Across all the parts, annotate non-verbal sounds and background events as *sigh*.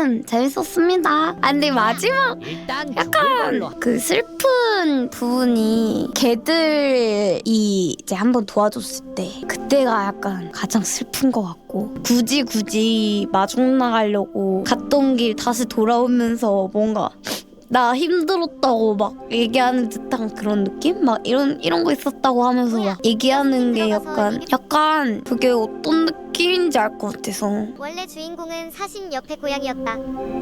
아무튼 재밌었습니다. 아 근데 마지막 일단 약간 그 슬픈 부분이 걔들이 이제 한번 도와줬을 때 그때가 약간 가장 슬픈 것 같고 굳이 굳이 마중 나가려고 갔던 길 다시 돌아오면서 뭔가 나 힘들었다고 막 얘기하는 듯한 그런 느낌? 막 이런 이런 거 있었다고 하면서 막 얘기하는 게 약간 약간 그게 어떤 느낌인지 알 것 같아서 원래 주인공은 사신 옆의 고양이였다.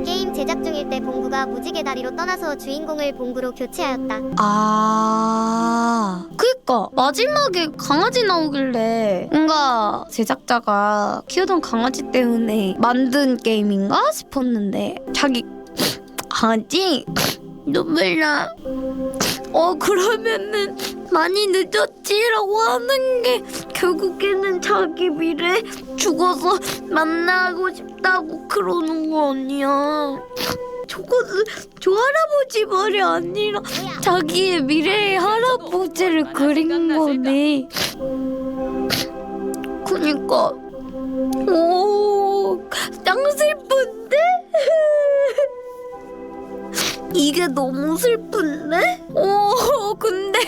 게임 제작 중일 때 봉구가 무지개 다리로 떠나서 주인공을 봉구로 교체하였다. 아, 그니까 마지막에 강아지 나오길래 뭔가 제작자가 키우던 강아지 때문에 만든 게임인가 싶었는데 자기 강아지 눈물 나. 어 그러면은 많이 늦었지라고 하는 게 결국에는 자기 미래 죽어서 만나고 싶다고 그러는 거 아니야. 저거는 저 할아버지 말이 아니라? 자기의 미래의 할아버지를 그린 거네. 그니까 오, 짱 슬픈 이게 너무 슬픈데? 오, 근데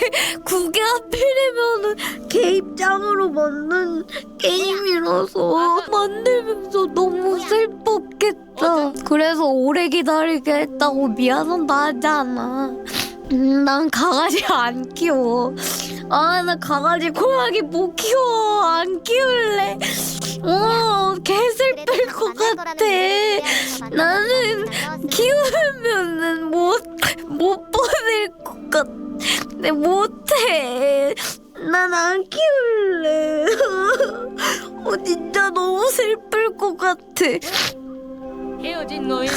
그게 하필이면은 걔 입장으로 만든 게임이라서 만들면서 너무 슬펐겠다. 그래서 오래 기다리게 했다고 미안하다 하잖아. 음, 난 강아지 안 키워. 아, 나 강아지, 고양이 못 키워. 안 키울래. 어, 개 슬플 것 같아. 나 못해. 난 안 키울래. *laughs* 어, 진짜 너무 슬플 것 같아. 헤어진 너희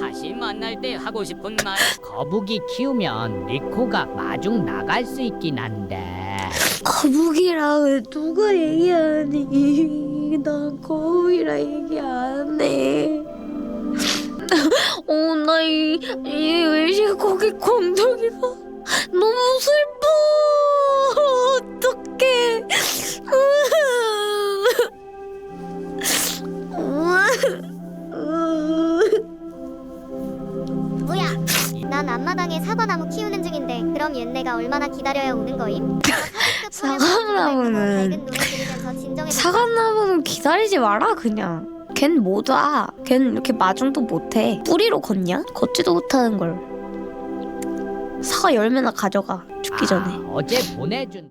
다시 만날 때 하고 싶은 말 거북이 키우면 리코가 마중 나갈 수 있긴 한데 거북이랑 왜 누가 얘기하니? *laughs* 난 거북이랑 얘기 안 해. 어, 나 이, 이 외식 고기 공덕이가 너무 슬퍼. 어떡해. 뭐야? 난 앞마당에 사과나무 키우는 중인데 그럼 얘네가 얼마나 기다려야 오는 거임? 사과나무는 사과나무는 기다리지 마라 그냥. 걘 뭐다. 걘 이렇게 마중도 못해. 뿌리로 걷냐? 걷지도 못하는 걸. 사과 열매나 가져가 죽기 전에. 아, 어제 보내준